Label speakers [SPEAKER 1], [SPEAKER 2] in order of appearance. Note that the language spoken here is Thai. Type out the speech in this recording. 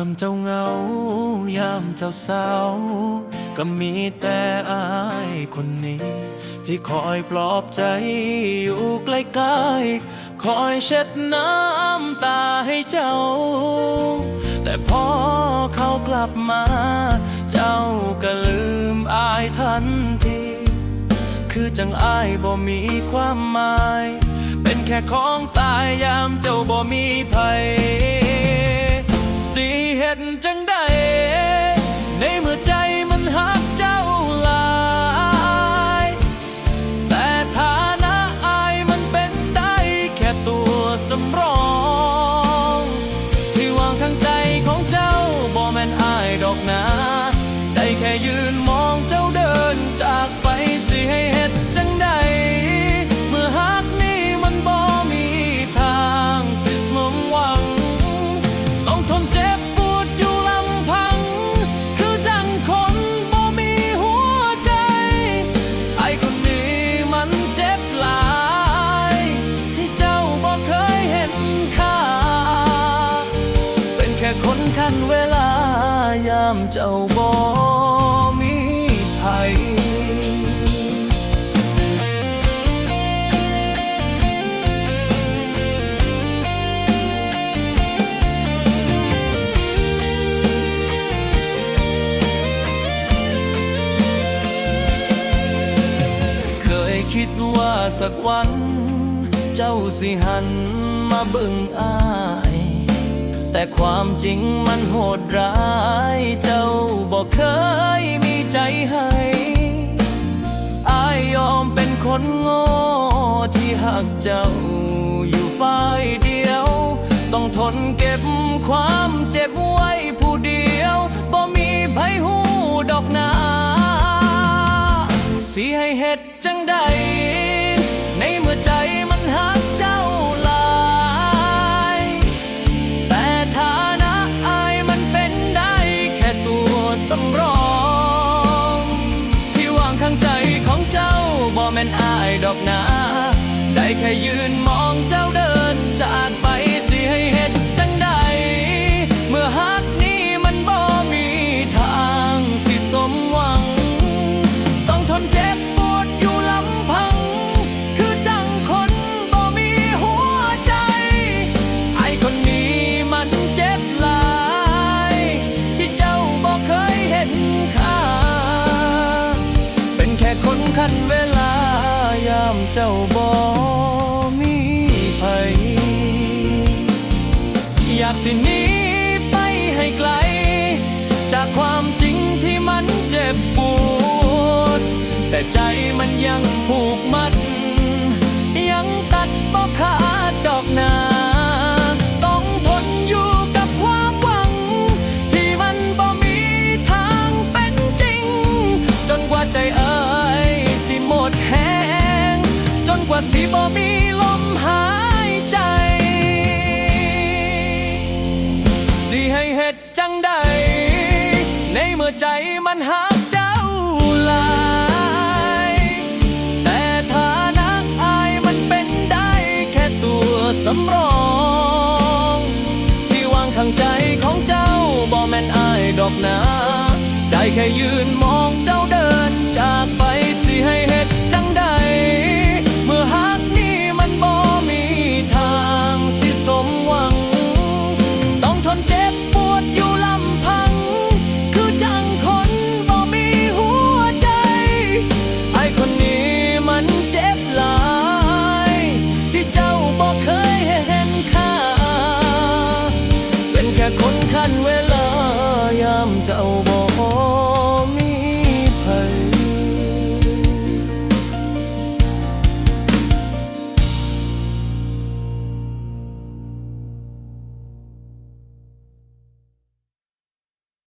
[SPEAKER 1] ามเจ้าเหงา ยามเจ้าเศร้า ก็มีแต่อายคนนี้ ที่คอยปลอบใจอยู่ใกล้ๆคอยเช็ดน้ำตาให้เจ้า แต่พอเขากลับมา เจ้าก็ลืมอายทันที คือจังอายบ่มีความหมาย เป็นแค่ของตายยามเจ้าบ่มีภัย ค่คนคันเวลายามเจ้าบ่มีภัยเคยคิดว่าสักวัน เจ้าสิหันมาเบึงอาย แต่ความจริงมันโหดร้าย เจ้าบอกเคยมีใจให้อายยอมเป็นคนโง่ที่หักเจ้าอยู่ฝ่ายเดียว ต้องทนเก็บความเจ็บไว้ผู้เดียวบ่มีไผหูดอกนาสิให้เฮ็ดจังใด อายดอกนาได้แค่ยืนม เจ้าบ่มีภัยอยากสิหนีไปให้ไกล จากความจริงที่มันเจ็บปวด แต่ใจมันยังผูกมัด ยังตัดบ่ขาดดอกนาต้องทนอยู่กับความหวังที่มันบ่มีทางเป็นจริงจนกว่าใจเอ่ย สิบ่มีลมหายใจ สิให้เฮ็ดจังใด ในเมื่อใจมันหักเจ้าลายแต่ฐานะอายมันเป็นได้แค่ตัวสำรอง ที่วางข้างใจของเจ้าบ่แม่นอายดอกนา ได้แค่ยืน กันเวลายามเจ้า